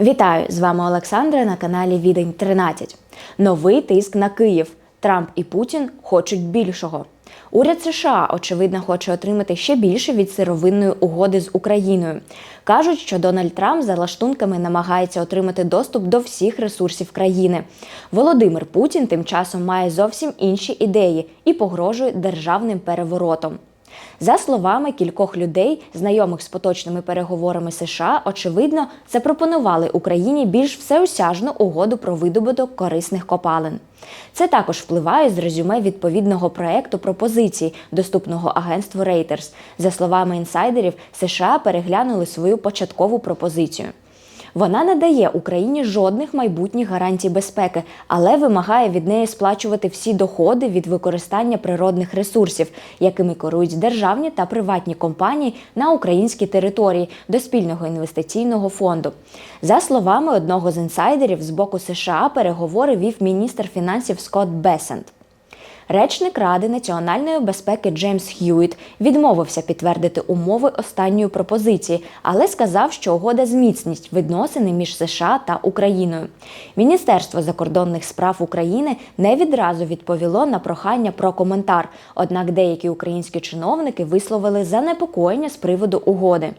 Вітаю! З вами Олександра на каналі Відень 13. Новий тиск на Київ. Трамп і Путін хочуть більшого. Уряд США, очевидно, хоче отримати ще більше від сировинної угоди з Україною. Кажуть, що Дональд Трамп за лаштунками намагається отримати доступ до всіх ресурсів країни. Володимир Путін тим часом має зовсім інші ідеї і погрожує державним переворотом. За словами кількох людей, знайомих з поточними переговорами США, очевидно, запропонували Україні більш всеосяжну угоду про видобуток корисних копалин. Це також впливає з резюме відповідного проекту пропозицій, доступного агентству Reuters. За словами інсайдерів, США переглянули свою початкову пропозицію. Вона не дає Україні жодних майбутніх гарантій безпеки, але вимагає від неї сплачувати всі доходи від використання природних ресурсів, якими керують державні та приватні компанії на українській території до спільного інвестиційного фонду. За словами одного з інсайдерів, з боку США переговори вів міністр фінансів Скотт Бесент. Речник Ради національної безпеки Джеймс Х'юіт відмовився підтвердити умови останньої пропозиції, але сказав, що угода зміцнить відносини між США та Україною. Міністерство закордонних справ України не відразу відповіло на прохання про коментар. Однак деякі українські чиновники висловили занепокоєння з приводу угоди.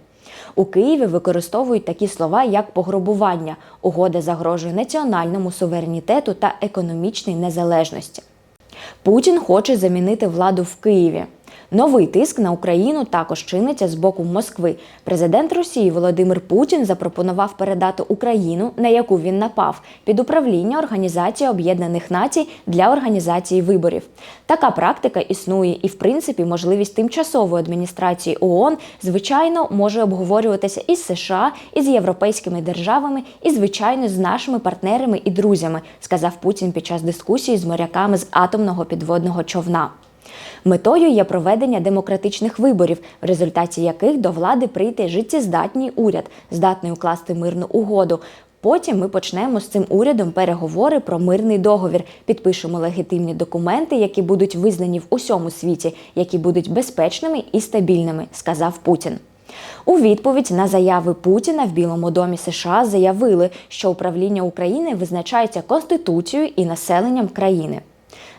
У Києві використовують такі слова, як пограбування. Угода загрожує національному суверенітету та економічній незалежності. Путін хоче замінити владу в Києві. Новий тиск на Україну також чиниться з боку Москви. Президент Росії Володимир Путін запропонував передати Україну, на яку він напав, під управління Організації Об'єднаних Націй для організації виборів. Така практика існує, і в принципі можливість тимчасової адміністрації ООН, звичайно, може обговорюватися із США, із європейськими державами, і звичайно з нашими партнерами і друзями, сказав Путін під час дискусії з моряками з атомного підводного човна. Метою є проведення демократичних виборів, в результаті яких до влади прийде життєздатний уряд, здатний укласти мирну угоду. Потім ми почнемо з цим урядом переговори про мирний договір, підпишемо легітимні документи, які будуть визнані в усьому світі, які будуть безпечними і стабільними, сказав Путін. У відповідь на заяви Путіна в Білому домі США заявили, що управління України визначається конституцією і населенням країни.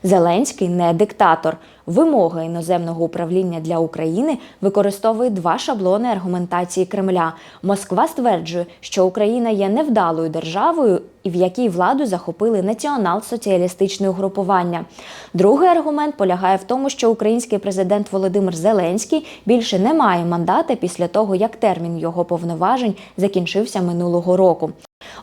Зеленський не диктатор. Вимоги іноземного управління для України використовує два шаблони аргументації Кремля. Москва стверджує, що Україна є невдалою державою, і в якій владу захопили націонал-соціалістичне угрупування. Другий аргумент полягає в тому, що український президент Володимир Зеленський більше не має мандата після того, як термін його повноважень закінчився минулого року.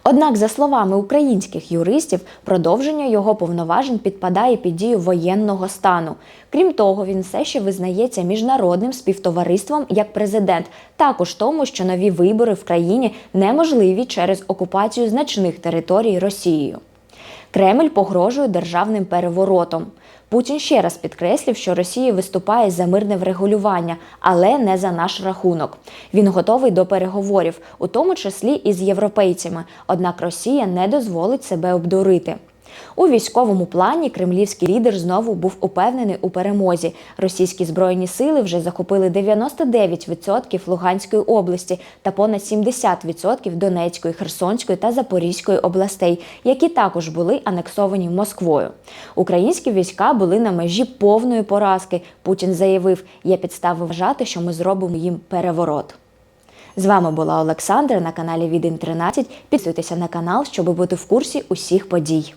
Однак, за словами українських юристів, продовження його повноважень підпадає під дію воєнного стану. Крім того, він все ще визнається міжнародним співтовариством як президент, також тому, що нові вибори в країні неможливі через окупацію значних територій Росією. Кремль погрожує державним переворотом. Путін ще раз підкреслив, що Росія виступає за мирне врегулювання, але не за наш рахунок. Він готовий до переговорів, у тому числі і з європейцями. Однак Росія не дозволить себе обдурити. У військовому плані кремлівський лідер знову був упевнений у перемозі. Російські збройні сили вже захопили 99% Луганської області та понад 70% Донецької, Херсонської та Запорізької областей, які також були анексовані Москвою. Українські війська були на межі повної поразки. Путін заявив, є підстави вважати, що ми зробимо їм переворот. З вами була Олександра на каналі Відень 13. Підписуйтеся на канал, щоб бути в курсі усіх подій.